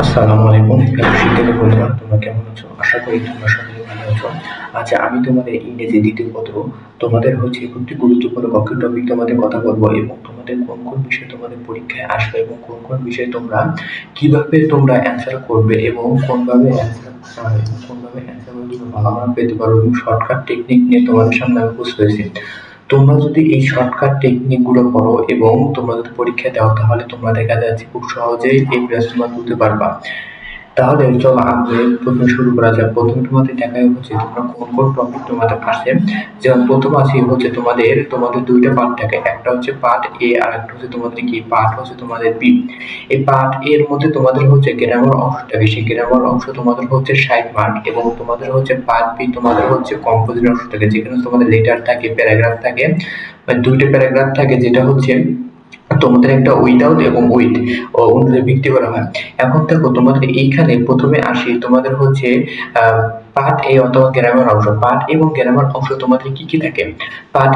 আসসালামু আলাইকুম। শিক্ষার্থী বন্ধুরা তোমরা কেমন আছো? আশা করি তোমরা সকলে ভালো আছো। আচ্ছা আমি তোমাদের ইংরেজি দ্বিতীয় পত্র। তোমাদের হচ্ছে একটি গুরুত্বপূর্ণ কক্ষের টপিক তোমাদের কথা বলব এবং তোমাদের কোন কোন বিষয় তোমাদের পরীক্ষায় আসবে এবং কোন কোন বিষয়ে তোমরা কীভাবে তোমরা অ্যান্সার করবে এবং কোনভাবে অ্যান্সার কোনভাবে অ্যান্সার করলে তোমরা ভালো মার্ক পেতে পারো এবং শর্টকাট টেকনিক নিয়ে তোমাদের সামনে আমি হয়েছি। তোমরা যদি এই শর্টকাট টেকনিকগুলো করো এবং তোমরা যদি পরীক্ষা দাও, তাহলে তোমরা দেখা যাচ্ছে খুব সহজেই এই প্লাস তুলতে পারবা। তাহলে চলো আমরা প্রথমে শুরু করা যাক। প্রথমে তোমাদের দেখাই হচ্ছে তোমরা কোন কোন টপিক তোমাদের আসে যেমন প্রথম আছে হচ্ছে তোমাদের তোমাদের দুইটা পার্ট থাকে। একটা হচ্ছে পার্ট এ আর একটা হচ্ছে তোমাদের কি? পার্ট হচ্ছে তোমাদের বি এই পার্ট এর মধ্যে তোমাদের হচ্ছে গ্রামার অংশ থাকে সেই গ্রামার অংশ তোমাদের হচ্ছে ষাট মার্ক এবং তোমাদের হচ্ছে পার্ট বি তোমাদের হচ্ছে কম্পোজিট অংশ থাকে। যেখানে তোমাদের লেটার থাকে প্যারাগ্রাফ থাকে মানে দুইটা প্যারাগ্রাফ থাকে, যেটা হচ্ছে তোমাদের একটা উইদাউট এবং উইথ অনুযায়ী বিক্রি করা হয়। এখন দেখো তোমাদের এইখানে প্রথমে আসি, তোমাদের হচ্ছে পার্ট এ অথবা গ্রামার অংশ পার্ট এবং গ্রামার অংশ তোমাদের কি কি থাকে?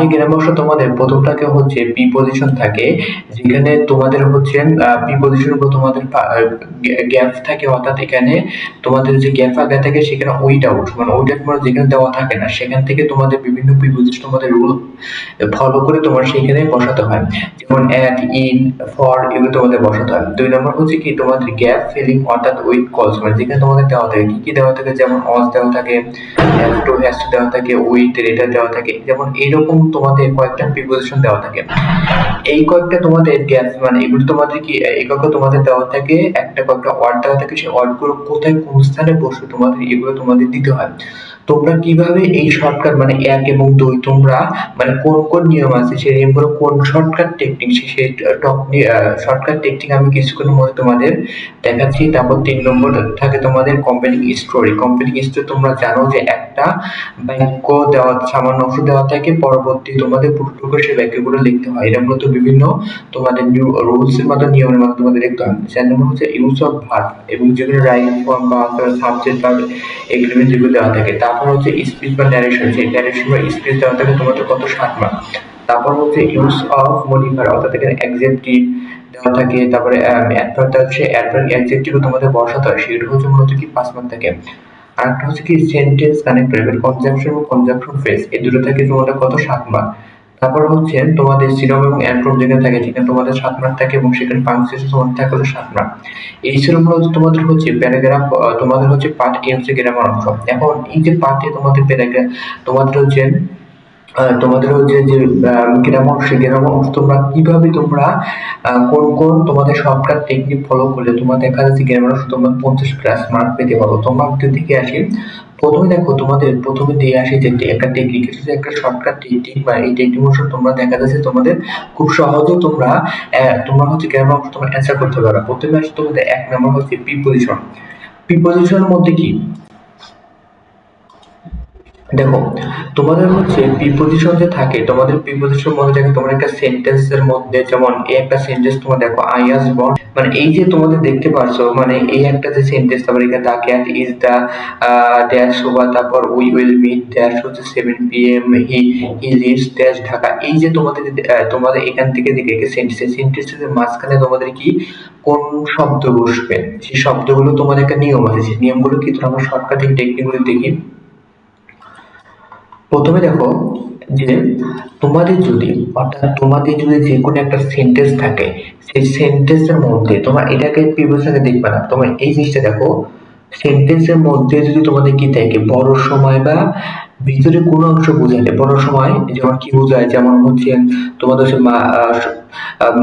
এ গ্রামার অংশ তোমাদের প্রথমটাকে হচ্ছে পি পজিশন থাকে, যেখানে তোমাদের হচ্ছে পি পজিশন তোমাদের গ্যাপ থাকে, অর্থাৎ এখানে তোমাদের যে গ্যাপ আগে থাকে সেখানে উইট আউট মানে আউট মানে যেখানে দেওয়া থাকে না, সেখান থেকে তোমাদের বিভিন্ন পি পজিশন তোমাদের রুল ফলো করে তোমার সেখানে বসাতে হয়। যেমন অ্যাট ইন ফর এগুলো তোমাদের বসাতে হয়। দুই নম্বর হচ্ছে কি, তোমাদের গ্যাপ ফিলিং অর্থাৎ উইথ কলস মানে যেখানে তোমাদের দেওয়া থাকে, কি কি দেওয়া থাকে, যেমন অস দেওয়া থাকে টু হ্যাজ দেওয়া থাকে, উইথ রেটার দেওয়া থাকে, যেমন এইরকম তোমাদের কয়েকটা প্রিপোজিশন দেওয়া থাকে। এই কয়েকটা তোমাদের গ্যাস মানে এগুলো তোমাদের কি একক তোমাদের দেওয়া থাকে, একটা কয়েকটা ওয়ার্ড দেওয়া থাকে, সেই ওয়ার্ডগুলো কোথায়, কোন স্থানে বসে তোমাদের এগুলো তোমাদের দিতে হয়। তোমরা কীভাবে এই শর্টকাট মানে এক এবং দুই, তোমরা মানে কোন কোন নিয়ম আছে? সেই নিয়মগুলো কোন শর্টকাট টেকনিক সেই শর্টকাট টেকনিক আমি কিছুক্ষণের মধ্যে তোমাদের দেখাচ্ছি। তারপর তিন নম্বর থাকে তোমাদের কম্পেনিং স্টোরি কম্পেনিং স্টোরি তোমরা জানো যে একটা বাক্য দেওয়া, সামান্য অংশ দেওয়া থাকে, পরবর্তী তোমাদের পুরোটুকু সেই বাক্যগুলো লিখতে হয়। এটা মূলত বিভিন্ন তোমাদের রুলস এর মতো, নিয়মের মতো তোমাদের লিখতে হয়। চার নম্বর হচ্ছে ইউজ অফ ভার্ব এবং যেগুলো রাইট ফর্ম বা সাবজেক্ট ভার্ব এগুলো যেগুলো দেওয়া থাকে। তারপর হচ্ছে স্পিচ বা ন্যারেশন সেই ন্যারেশন বা স্পিচ দেওয়া থাকে তোমাদের কত সাত মার্ক তারপর হচ্ছে ইউজ অফ মডিফায়ার অর্থাৎ এখানে অ্যাডজেক্টিভ দেওয়া থাকে, তারপরে অ্যাডভার্ব হচ্ছে অ্যাডভার্ব এক্সেপ্টিভ তোমাদের বসাতে হয় সেটা হচ্ছে মূলত কি পাঁচ মার্ক থাকে। আরেকটা হচ্ছে কি সেন্টেন্স কানেক্ট এবার কনজাংশন এবং কনজাংশন ফ্রেজ এই দুটো থাকে তোমাদের কত সাত মার্ক তারপর হচ্ছে তোমাদের সিরম এবং অ্যান্ড্রোম যেখানে থাকে, সেখানে তোমাদের সাত মার্ক থাকে এবং সেখানে পাংচুয়েশন তোমাদের থাকে হলো সাত মার্ক এই সিরম হচ্ছে তোমাদের হচ্ছে প্যারাগ্রাফ তোমাদের হচ্ছে পার্ট এ হচ্ছে গ্রামার অংশ। এখন এই যে পার্ট তোমাদের প্যারাগ্রাফ তোমাদের হচ্ছে তোমাদের হচ্ছে যে গ্রামার সেই গ্রামার অংশ তোমরা কীভাবে তোমরা কোন কোন তোমাদের শর্টকাট টেকনিক ফলো করলে তোমার দেখা যাচ্ছে গ্রামার অংশ তোমরা পঞ্চাশ প্লাস মার্ক পেতে পারো। তোমরা দিকে আসি প্রথমে দেখো, তোমাদের প্রথমে দিয়ে আসে যে একটা টেকনিক এটা একটা শর্টকাট টেকনিক বা এই টেকনিক মোশন তোমরা দেখা যাচ্ছে তোমাদের খুব সহজে তোমরা তোমরা হচ্ছে গ্রাম অংশ তোমরা অ্যান্সার করতে পারো। প্রথমে আসে তোমাদের এক নম্বর হচ্ছে প্রিপোজিশন প্রিপোজিশনের মধ্যে কি? দেখো, তোমাদের হচ্ছে প্রিপোজিশন যে থাকে, তোমাদের প্রিপোজিশন মধ্যে দেখো তোমার একটা সেন্টেন্সের মধ্যে, যেমন এই একটা সেন্টেন্স তোমার দেখো আই হাজ বর্ন মানে এই যে তোমাদের দেখতে পারছ মানে এই একটা যে সেন্টেন্স তারপর এখানে the cat is the dash over তারপর উই উইল মিট ড্যাশ হচ্ছে seven P M he he lives dash Dhaka এই যে তোমাদের তোমাদের এখান থেকে দেখে সেন্টেন্স সেন্টেন্সের মাঝখানে তোমাদের কি, কোন শব্দ বসবে? সেই শব্দগুলো তোমাদের একটা নিয়ম আছে, সেই নিয়মগুলো কি আমরা শর্টকাট টেকনিকগুলো দেখি? প্রথমে দেখো যে তোমাদের যদি, অর্থাৎ তোমাদের যদি যে কোনো একটা সেন্টেন্স থাকে, সেই সেন্টেন্সের মধ্যে তোমার এটাকে প্রিভিয়াস দেখবে না। তোমার এই জিনিসটা দেখো সেন্টেন্সের মধ্যে যদি তোমাদের কি থাকে, বড় সময় বা ভিতরে কোনো অংশ বোঝালে বড় সময় যেমন কি বোঝায়, যেমন হচ্ছে তোমাদের হচ্ছে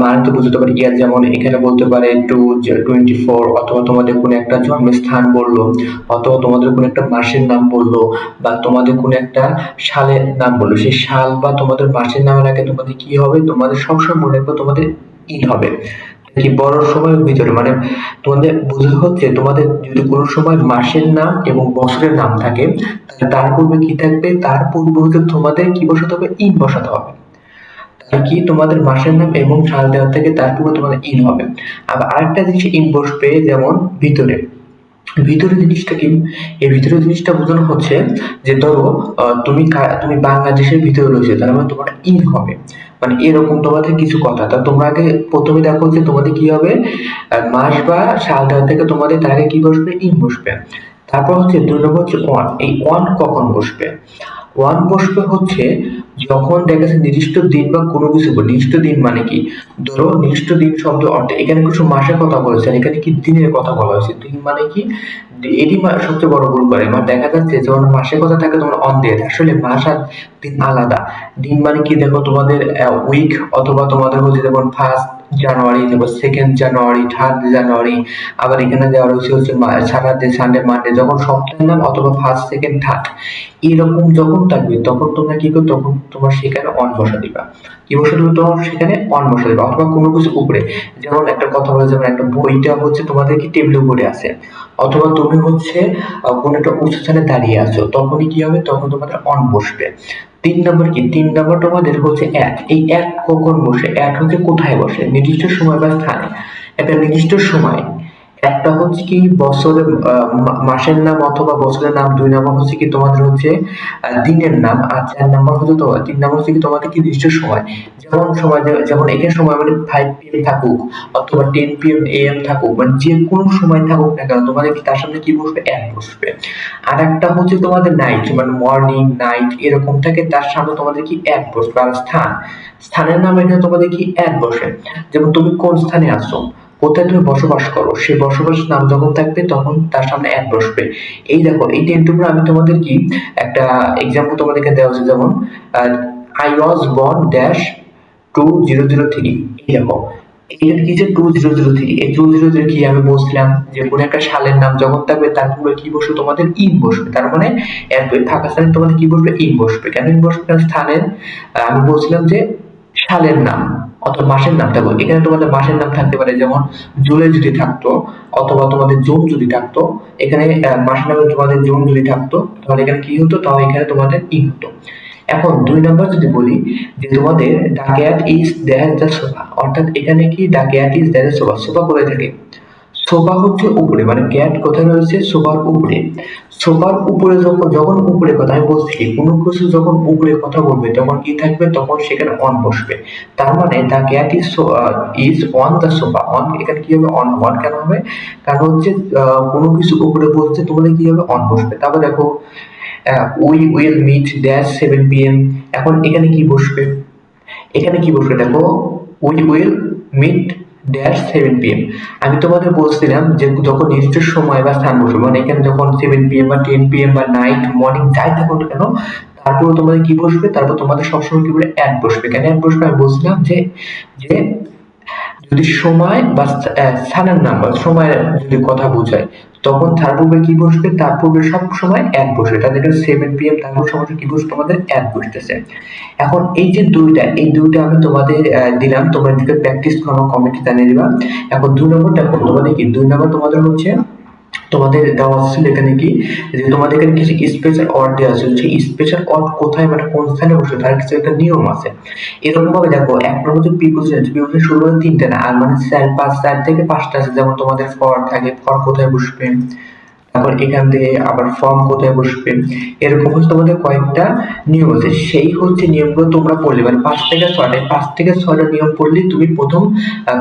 মানতে বুঝতে পারে, ইয়ার যেমন এখানে বলতে পারে টু টোয়েন্টি ফোর অথবা তোমাদের কোনো একটা জন্মের স্থান বলল, অথবা তোমাদের কোনো একটা মাসের নাম বলল, বা তোমাদের কোনো একটা সালের নাম বলল। সেই সাল বা তোমাদের মাসের নামের আগে তোমাদের কি হবে? তোমাদের সবসময় মনে রাখবে তোমাদের ইন হবে। কি বড় সময়ের ভিতরে? মানে তোমাদের বোঝা হচ্ছে তোমাদের যদি কোনো সময় মাসের নাম এবং বছরের নাম থাকে, তাহলে তার পূর্বে কি থাকবে? তার পূর্বে হচ্ছে তোমাদের কি বসাতে হবে? ইন বসাতে হবে। কি তোমাদের মাসের নাম এবং সাল দেওয়া থেকে তার পূর্বে তোমাদের ইন হবে। আবার আরেকটা জিনিস ইন বসবে যেমন ভিতরে। ভিতরে জিনিসটা কি? এই ভিতরে জিনিসটা বোঝানো হচ্ছে যে ধরো তুমি তুমি বাংলাদেশের ভিতরে রয়েছে, তার মানে তোমার ইন হবে। মানে এরকম তোমাদের কিছু কথা। তা তোমরা আগে প্রথমে দেখো যে তোমাদের কি হবে? মাস বা সাল থেকে তোমাদের তার আগে কি বসবে? ইন বসবে। তারপর হচ্ছে দুই নম্বর হচ্ছে ওয়ান। এই ওয়ান কখন বসবে? ওয়ান বসবে হচ্ছে যখন দেখা যাচ্ছে নির্দিষ্ট দিন বা কোনো কিছু নির্দিষ্ট দিন মানে কি? ধরো নির্দিষ্ট দিন শব্দ অর্থে, এখানে কিছু মাসের কথা বলেছেন এখানে কি দিনের কথা বলা হয়েছে? দিন মানে কি? এটি সবচেয়ে বড় ভুল করে। মানে দেখা যাচ্ছে যখন মাসের কথা থাকে তোমার অন আসলে মাস আর দিন আলাদা। দিন মানে কি? দেখো তোমাদের উইক অথবা তোমাদের হচ্ছে যেমন ফার্স্ট জানুয়ারি তারপর সেকেন্ড জানুয়ারি থার্ড জানুয়ারি, আবার এখানে দেওয়া রয়েছে হচ্ছে সাটারডে সানডে মানডে যখন সপ্তাহের নাম অথবা ফার্স্ট সেকেন্ড থার্ড এরকম যখন থাকবে, তখন তোমরা কি করো তখন তোমার সেখানে অন বসা দিবা। কি বসা দিবে? তোমার সেখানে অন বসা দিবা, অথবা কোনো কিছু উপরে। যেমন একটা কথা বলে, যেমন একটা বইটা হচ্ছে তোমাদের কি টেবিলের উপরে আছে। অথবা তুমি হচ্ছে কোনো একটা উঁচু স্থানে দাঁড়িয়ে আছো, তখনই কি হবে? তখন তোমাদের অন বসবে। তিন নম্বর কি? তিন নম্বর তোমাদের হচ্ছে এক। এই এক কখন বসে? এক হচ্ছে কোথায় বসে? নির্দিষ্ট সময় বা স্থানে। একটা নির্দিষ্ট সময়। একটা হচ্ছে কি বছরের মাসের নাম অথবা বছরের নাম, দুই নম্বর হচ্ছে কি তোমাদের হচ্ছে দিনের নাম, আর চার নম্বর হচ্ছে তোমার তিন নম্বর হচ্ছে কি তোমাদের কি নির্দিষ্ট সময়। যেমন সময় যেমন এখানে সময় মানে ফাইভ পিএম থাকুক, অথবা টেন পিএম এএম থাকুক মানে যে কোনো সময় থাকুক না কেন, তোমাদের তার সামনে কি বসবে? এক বসবে। আর একটা হচ্ছে তোমাদের নাইট মানে মর্নিং নাইট এরকম থাকে, তার সামনে তোমাদের কি এক বসবে, আর স্থান। স্থানের নাম এখানে তোমাদের কি এক বসে। যেমন তুমি কোন স্থানে আছো? কোথায় তুমি বসবাস করো। সেই বসবাস নাম যখন থাকবে, তখন তার সামনে এক বসবে। এই দেখো, এই টেনটুকু আমি তোমাদের কি একটা এক্সাম্পল তোমাদেরকে দেওয়া হচ্ছে যেমন I was born dash two zero zero three এই দেখো এইটা কি যে টু জিরো জিরো থ্রি এই টু জিরো জিরো কি আমি বলছিলাম যে, কোনো একটা সালের নাম যখন থাকবে, তার পূর্বে কি বসবে? তোমাদের ইন বসবে। তার মানে এর ফাঁকা স্থানে তোমাদের কি বসবে? ইন বসবে। কেন ইন বসবে? স্থানের আমি বলছিলাম যে, সালের নাম। অথবা মাসের নাম থাকবে। এখানে তোমাদের মাসের নাম থাকতে পারে যেমন জুলাই যদি থাকতো, অথবা তোমাদের জুন যদি থাকতো, এখানে মাসের নামে তোমাদের জুন যদি থাকতো, তাহলে এখানে কি হতো? তাও এখানে তোমাদের ই হতো। এখন দুই নম্বর যদি বলি, যে তোমাদের the cat is there the sofa অর্থাৎ এখানে কি the cat is there sofa sofa করে থাকে? সোফা হচ্ছে উপরে মানে ক্যাট কোথায় রয়েছে? সোফার উপরে। সোফার উপরে যখন যখন উপরে কথা আমি বলছি, কোনো কিছু যখন উপরে কথা বলবে, তখন কি থাকবে? তখন সেখানে অন বসবে। তার মানে the cat is is on the sofa on এখানে কি হবে? অন অন কেন হবে? কারণ হচ্ছে কোনো কিছু উপরে বলছে তোমাদের কি হবে? অন বসবে। তারপর দেখো we will meet dash seven PM এখন এখানে কি বসবে? এখানে কি বসবে? দেখো we will meet dash seven PM আমি তোমাদের বলছিলাম যে যখন নির্দিষ্ট সময় বা স্থান বসবে মানে এখানে যখন সেভেন পিএম বা টেন পিএম বা নাইট মর্নিং যাই থাকুক কেন, তারপর তোমাদের কি বসবে? তারপর তোমাদের সবসময় কি বলে অ্যাড বসবে? কেন অ্যাড বসবে? আমি বলছিলাম যে যে যদি সময় বা স্থানের নাম বা সময়ের যদি কথা বোঝায়, তখন তার পূর্বে কি বসবে? তার পূর্বে সব সময় এক বসবে। তাদের সেভেন পিএম তারপর সময় কি বসবে? তোমাদের এক বসতেছে। এখন এই যে দুইটা, এই দুইটা আমি তোমাদের দিলাম। তোমরা এদিকে প্র্যাকটিস করো কমেন্টে জানিয়ে দিবা। এখন দুই নম্বরটা তোমাদের কি? দুই নম্বর তোমাদের হচ্ছে তোমাদের দেওয়া ছিল এখানে কি? যে তোমাদের এখানে কিছু স্পেশাল অর্ড দেওয়া আছে? সেই স্পেশাল অর্ড কোথায় মানে কোন স্থানে বসে তার কিছু একটা নিয়ম আছে। এরকম ভাবে দেখো, এক নম্বর যে প্রিপোজিশন প্রিপোজিশন শুরু করে তিনটে না, আর মানে চার পাঁচ, চার থেকে পাঁচটা আছে। যেমন তোমাদের ফর থাকে ফর কোথায় বসবে? তারপর এখান থেকে আবার ফর্ম কোথায় বসবে? এরকম হচ্ছে তোমাদের কয়েকটা নিয়ম আছে। সেই হচ্ছে নিয়মগুলো তোমরা পড়লে। মানে পাঁচ থেকে ছয়টা পাঁচ থেকে ছয়টা নিয়ম পড়লে তুমি প্রথম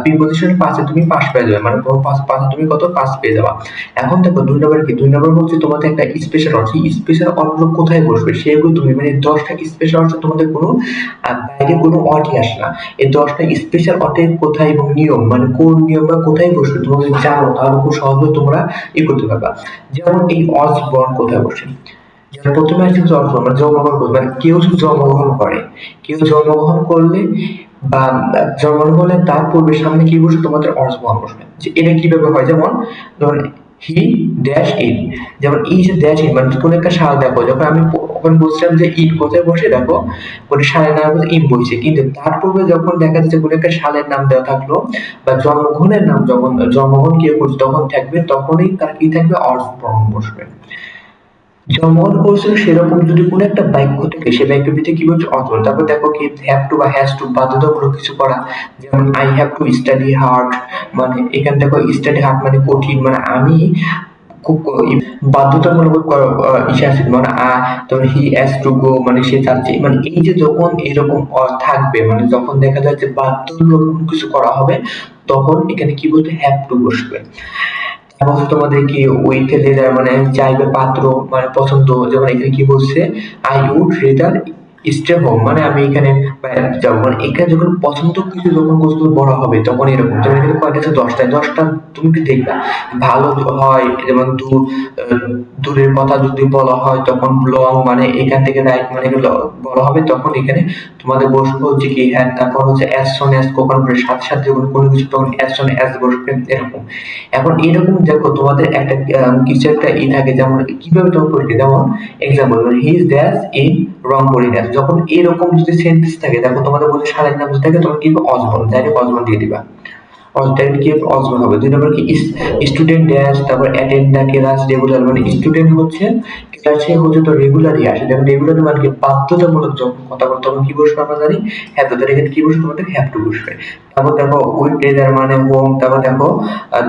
প্রিপোজিশন পাঁচে তুমি পাস পেয়ে যাবে। মানে প্রথম পাঁচ, পাঁচে তুমি কত? পাস পেয়ে যাবা। এখন দেখো, দুই নম্বর কি? দুই নম্বর হচ্ছে তোমাদের একটা স্পেশাল অর্থ স্পেশাল অর্থগুলো কোথায় বসবে? সেগুলো তুমি মানে দশটা স্পেশাল অর্থ তোমাদের কোনো বাইরে কোনো অর্থই আসে না। এই দশটা স্পেশাল অর্থের কোথায় এবং নিয়ম? মানে কোন নিয়ম বা কোথায় বসবে? যদি জানো, তাহলে খুব সহজে তোমরা ই করতে পারবা। যেমন এই অসবর্ন কোথায় বসে? যেমন প্রথমে আসছে অসবর্ন মানে জন্মগ্রহণ করবে। মানে কেউ জন্মগ্রহণ করে। কেউ জন্মগ্রহণ করলে বা জন্মগ্রহণ করলে তার পূর্বে সামনে কি বসে তোমাদের অসবর্ন বসবে। যে এটা কীভাবে হয়? যেমন ধরুন হি ড্যাশ ইন যেমন যে ড্যাশ ইন মানে কোনো একটা সাল দেখো, যখন আমি ওখানে বলছিলাম যে ইন কোথায় বসে, দেখো, কোনো সালের নাম ইন বসে কিন্তু তার পূর্বে যখন দেখা যাচ্ছে কোনো একটা সালের নাম দেওয়া থাকল, বা জন্মগ্রহণের নাম যখন, জন্মগ্রহণ কেউ করছে, তখন থাকবে, তখনই তার কি থাকবে? অর্থবর্ণ বসবে। জন্মগ্রহণ করেছিল সেরকম যদি কোনো একটা বাক্য থাকে, সে বাক্যের ভিতরে কি বলছে? অথবা তারপর দেখো কি হ্যাভ টু বা হ্যাজ টু বাধ্যতামূলক কিছু করা। যেমন I have to study hard মানে এখানে দেখো স্টাডি হার্ড মানে কঠিন মানে আমি খুব বাধ্যতামূলক ইসে মানে হি টু গো মানে সে যাচ্ছে মানে এই যে যখন এরকম থাকবে মানে যখন দেখা বাধ্যতামূলক কিছু করা হবে, তখন এখানে কি বলতে হ্যাভ টু বসবে। তারপর তোমাদের কি উইথ লেদার মানে চাইবে পাত্র মানে পছন্দ যেমন এখানে কি বলছে I would rather stay home মানে আমি এখানে যাব মানে এখানে যখন পছন্দ কিছু যখন বস্তু বড় হবে, তখন এরকম, যেমন এখানে কয়টা আছে, দশটা দশটা তুমি কি দেখবা, ভালো হয়, যেমন দূর দূরের কথা যদি বলা হয়, তখন লং মানে এখান থেকে রাইট মানে বলা হবে, তখন এখানে তোমাদের বসবে হচ্ছে কি হ্যাঁ তারপর হচ্ছে অ্যাজ সন অ্যাজ কখন সাথে সাথে যখন কোনো কিছু তখন অ্যাজ সন অ্যাজ বসবে, এরকম। এখন এরকম দেখো, তোমাদের একটা কিছু একটা ই থাকে, যেমন কীভাবে তোমার পরীক্ষা, যেমন এক্সাম্পল হি ইজ দ্যাস ইন রংপুরি দ্যাস যখন এরকম যদি সেন্টেন্স থাকে, দেখো তোমাদের বলছে সারাদিন নাম থাকে, তখন কিন্তু অজবল ডাইরেক্ট অজবল দিয়ে দিবা। অজটাইম কি অজবল হবে। দুই নম্বর কি? স্টুডেন্ট ড্যাশ তারপর অ্যাটেন্ড দ্য ক্লাস রেগুলার মানে স্টুডেন্ট হচ্ছে ক্লাসে হচ্ছে তো রেগুলারই আসে। দেখো রেগুলার মানে কি বাধ্যতামূলক যখন কথা বলতে তখন কি বসবে আমরা জানি? হ্যাভ তো এখানে কি বসবে? তোমাদের হ্যাভ টু বসবে। তারপর দেখো উইথ ট্রেজার মানে হোম তারপর দেখো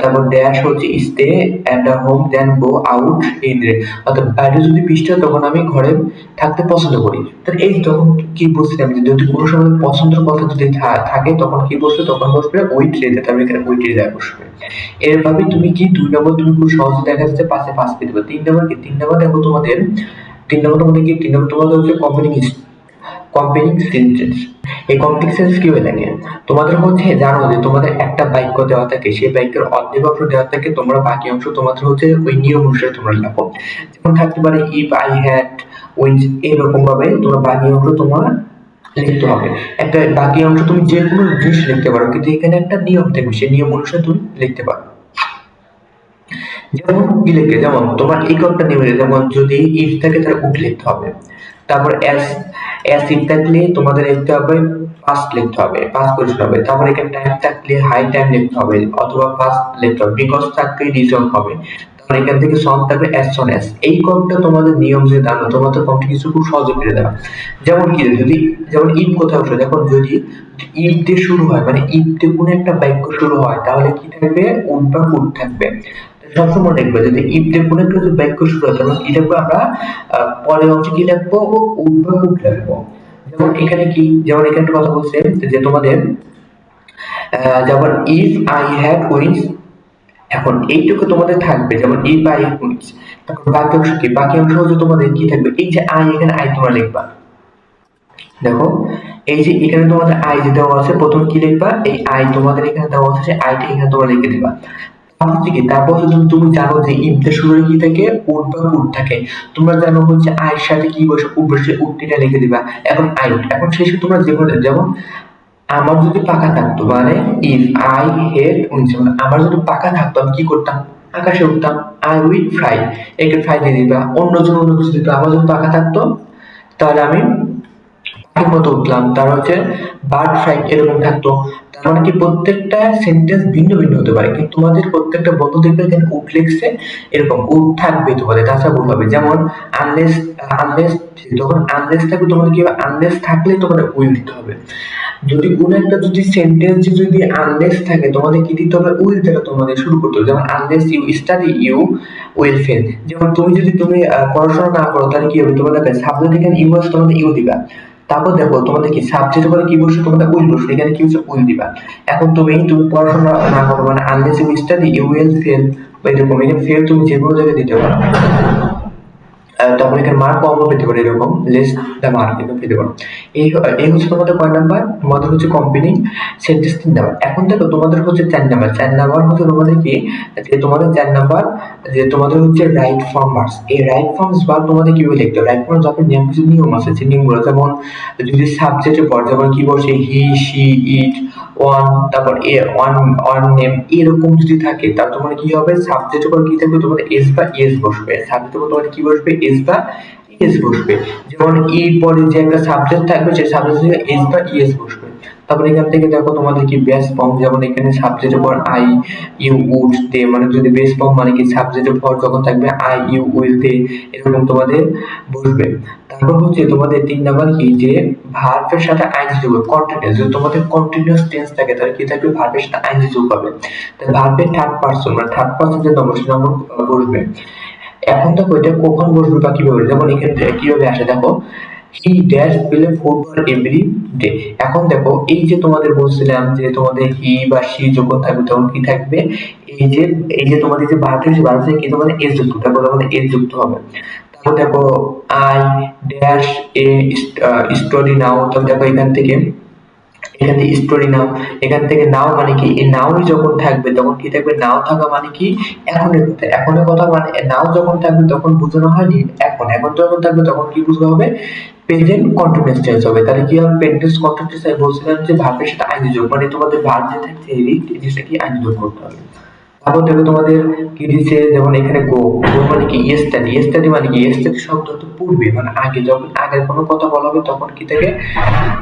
তারপর ড্যাশ হচ্ছে stay at the home then go out in রে অর্থাৎ বাইরে যদি বৃষ্টি হয়, তখন আমি ঘরে থাকতে পছন্দ করি। তাহলে এই তখন কি বলছিলাম যদি কোনো সময় পছন্দের কথা যদি থাকে, তখন কি বসবে? তখন বসবে উইথ রেতে তারপরে এখানে উইথ রে বসবে? এরভাবে তুমি কি দুই নম্বর তুমি খুব সহজে দেখা যাচ্ছে পাশে পাঁচ পেতে পারো। তিন নম্বর কি? তিন নম্বর দেখো তোমাদের। তিন নম্বর তোমাদের কি? তিন নম্বর তোমাদের হচ্ছে কম্পিনিং কম্পেনিং সেন্টেন্স এই কমপ্লেক্স সেন্স কি হয়ে থাকে তোমাদের হচ্ছে জানো যে তোমাদের একটা বাক্য দেওয়া থাকে, সেই বাক্যের অর্ধেক অংশ দেওয়া থাকে, তোমরা বাকি অংশ তোমাদের হচ্ছে ওই নিয়ম অনুসারে তোমরা লেখো যেমন থাকতে পারে ইফ আই হ্যাড উইন্স এরকম ভাবে তোমরা বাকি অংশ তোমার লিখতে হবে। একটা বাকি অংশ তুমি যে কোনো জিনিস লিখতে পারো কিন্তু এখানে একটা নিয়ম থাকবে সেই নিয়ম অনুসারে তুমি লিখতে পারো। যেমন কি লিখবে যেমন তোমার এই একটা নিয়ম আছে, যেমন যদি ইফ থাকে তাহলে উড লিখতে হবে। তারপর এস এস ইফ থাকলে তোমাদের লিখতে হবে পাস্ট লিখতে হবে পাস্ট কোয়েশ্চন হবে। তারপর এখানে টাইম থাকলে হাই টাইম লিখতে হবে অথবা পাস্ট লিখতে হবে বিকজ থাকলে রিজন হবে। এখান থেকে সন থাকবে এস সন এস এই কোডটা তোমাদের নিয়ম যে জানো, তোমাদের কমটি কিছু খুব সহজে করে দেওয়া। যেমন কি, যদি, যেমন ইফ কোথাও দেখো যদি ইফ দিয়ে শুরু হয় মানে ইফ দিয়ে কোনো একটা বাক্য শুরু হয়, তাহলে কি থাকবে? উড বা কুড থাকবে। সবসময় দেখবে যদি দিয়ে কোনো একটা বাক্য শুরু হয় তখন এটাকে আমরা পরের অংশে কি লিখব উড বা লিখব যেমন এখানে কি, যেমন এখানে কথা বলছে যে তোমাদের যেমন ইফ আই এখন এইটুকু তোমাদের থাকবে, যেমন ইফ আই হ্যাড তারপর বাকি অংশ কি? বাকি অংশ হচ্ছে তোমাদের কি থাকবে? এই যে আই, এখানে আই তোমরা লিখবা। দেখো, এই যে এখানে তোমাদের আই যে দেওয়া আছে, প্রথম কি লিখবা? এই আই তোমাদের এখানে দেওয়া আছে, সেই আইটা এখানে তোমরা লিখে দিবা। তারপর হচ্ছে তুমি- জানো যে ইফতে শুরু কি থাকে? উড বা উড থাকে। তোমরা জানো হচ্ছে আয়ের সাথে কি বসে উড বসে উডটিটা লিখে দিবা। এখন আই এখন শেষে তোমরা যেমন যেমন আমার যদি পাকা থাকতো মানে ইফ আই হেড মানে আমার যদি পাকা থাকতো, আমি কি করতাম? আকাশে উঠতাম আই উইল ফ্রাই একে ফ্রাই দিয়ে দিবা অন্য জন অন্য কিছু দিত, আমার যদি পাকা থাকতো, তাহলে আমি মতো উঠলাম। তার হচ্ছে বার্ড ফ্রাই এরকম থাকতো। তার মানে কি, প্রত্যেকটা সেন্টেন্স ভিন্ন ভিন্ন হতে পারে, কিন্তু তোমাদের প্রত্যেকটা বন্ধু দেখবে এখানে উঠ লিখছে, এরকম উঠ থাকবে তোমাদের, তাছাড়া ভুল হবে। যেমন আনলেস আনলেস যখন আনলেস থাকবে তোমাদের কি আনলেস থাকলে তোমাদের উইল দিতে হবে। যদি কোনো একটা যদি সেন্টেন্স যদি আনলেস থাকে, তোমাদের কি দিতে হবে? উইল থেকে তোমাদের শুরু করতে হবে। যেমন unless you study you will fail যেমন, তুমি যদি তুমি পড়াশোনা না করো, তাহলে কি হবে? তোমাদের সাবজেক্ট এখানে ইউ আছে তোমাদের ইউ দিবা। তারপর দেখো, তোমাদের কি সাবজেক্ট বলে কি বসে? তোমাদের উইল বসে এখানে কি হচ্ছে? উইল দিবা। এখন তুমি তুমি পড়াশোনা না করো মানে unless you study you will fail বা এরকম। এখানে ফেল তুমি যে কোনো জায়গায় দিতে পারো। তখন এখানে মার্ক কমও পেতে পারে, এরকম লেস দ্য মার্ক এরকম পেতে পারো। এই এই হচ্ছে তোমাদের কয় নাম্বার তোমাদের হচ্ছে কম্বিনিং সেন্টেন্স তিন নাম্বার এখন দেখো, তোমাদের হচ্ছে চার নাম্বার চার নাম্বার হচ্ছে তোমাদের কি? যে তোমাদের চার নাম্বার যে তোমাদের হচ্ছে রাইট ফর্ম ভার্স এই রাইট ফর্মস বা তোমাদের কীভাবে লিখতে হবে রাইট ফর্ম যাদের নিয়ম, কিছু নিয়ম আছে সেই নিয়মগুলো যেমন যদি সাবজেক্টে পর যেমন কি বসে হি সি ইট ওয়ান তারপর এ ওয়ান ওয়ান নেম এরকম যদি থাকে, তাহলে তোমার কি হবে? সাবজেক্টের পর কি থাকবে? তোমাদের এস বা এস বসবে। সাবজেক্টের পর তোমাদের কি বসবে? এস বা এস বসবে। যেমন ই পরে যে একটা সাবজেক্ট থাকবে, সেই সাবজেক্ট এস বা ইএস বসবে। তারপর এখান থেকে দেখো তোমাদের কি বেস ফর্ম যেমন এখানে সাবজেক্টের পর আই ইউ উড দে মানে যদি বেস ফর্ম মানে কি সাবজেক্টের পর যখন থাকবে আই ইউ উইল দে এরকম তোমাদের বসবে। তারপর হচ্ছে তোমাদের তিন নাম্বার কি যে ভার্বের সাথে আইনজি যোগ কন্টিনিউয়াস যদি তোমাদের কন্টিনিউয়াস টেন্স থাকে, তাহলে কি থাকবে? ভার্বের সাথে আইনজি যোগ হবে তাহলে ভার্বের থার্ড পারসন মানে থার্ড পারসন যে সে নম্বর বসবে। এখন দেখো এটা কখন বসবে বা কীভাবে? যেমন থেকে কীভাবে আসে? দেখো he dash play football every day এখন দেখো, এই যে তোমাদের বলছিলাম যে তোমাদের হি বা সি যখন থাকবে, তখন কি থাকবে? এই যে এই যে তোমাদের যে ভার্ব আছে ভার্ব কি তোমাদের এস যুক্ত? থাকবে তখন এস যুক্ত হবে। তারপর দেখো I dash a story now তো দেখো এখান থেকে এখান থেকে স্টোরি নাও এখান থেকে নাও মানে কি? এই নাও যখন থাকবে, তখন কি থাকবে? নাও থাকা মানে কি? এখনের কথা। এখনের কথা মানে নাও যখন থাকবে, তখন বোঝানো হয়নি এখন। এখন যখন থাকবে, তখন কি বুঝতে হবে? প্রেজেন্ট কন্টিনিউয়াস টেন্স হবে। তাহলে কি হবে? প্রেজেন্ট কন্টিনিউয়াস আমি বলছিলাম যে ভার্বের সাথে আইনি যোগ মানে তোমাদের ভার্ব যে থাকছে, এই জিনিসটা কি আইনি যোগ করতে হবে। তারপর দেখো তোমাদের কি দিচ্ছে যেমন এখানে গো মানে কি? ইয়েস্টাডি ইয়েস্টাডি মানে কি? ইয়েস্টাডি শব্দ হচ্ছে পূর্বে মানে আগে যখন আগের কোনো কথা বলা হবে তখন কি থাকে?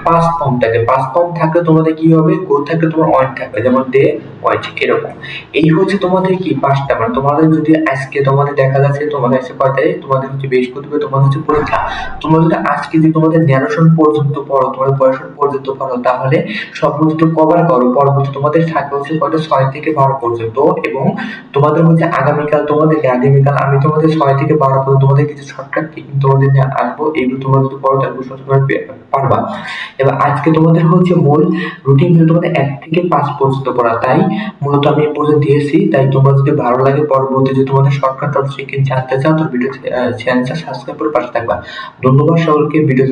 পাস ফর্ম থাকে। পাস ফর্ম থাকলে তোমাদের কি হবে? গো থাকলে তোমার অন থাকবে। যেমন দে ওয়ান্ট এরকম। এই হচ্ছে তোমাদের কি পাঁচটা? মানে তোমাদের যদি আজকে তোমাদের দেখা যাচ্ছে, তোমাদের আজকে কয় তারিখ তোমাদের হচ্ছে বৃহস্পতিবার, তোমাদের হচ্ছে পরীক্ষা। তোমরা যদি আজকে যদি তোমাদের ন্যারেশন পর্যন্ত পড়ো, তোমাদের পড়াশোনা পর্যন্ত পড়ো, তাহলে কভার করো। পরবর্তী তোমাদের থাকে হচ্ছে কয়টা? ছয় থেকে বারো পর্যন্ত। এবং তোমাদের হচ্ছে আগামীকাল তোমাদেরকে আগামীকাল আমি তোমাদের ছয় থেকে বারো পর্যন্ত তোমাদের কিছু শর্টকাট তোমাদের নিয়ে আসব, এগুলো তোমরা যদি পড়ো, তাহলে সঠিকভাবে পারবা এবার আজকে তোমাদের হচ্ছে মূল রুটিন তোমাদের এক থেকে পাঁচ পর্যন্ত পড়া। তাই মূলত আমি বলে দিয়েছি, তাই তোমরা যদি ভালো লাগে পরবর্তী যদি তোমাদের শর্টকাট টপিক জানতে চাও, তো ভিডিও চ্যানেলটা সাবস্ক্রাইব করে পাশে থাকবা। ধন্যবাদ সকলকে ভিডিও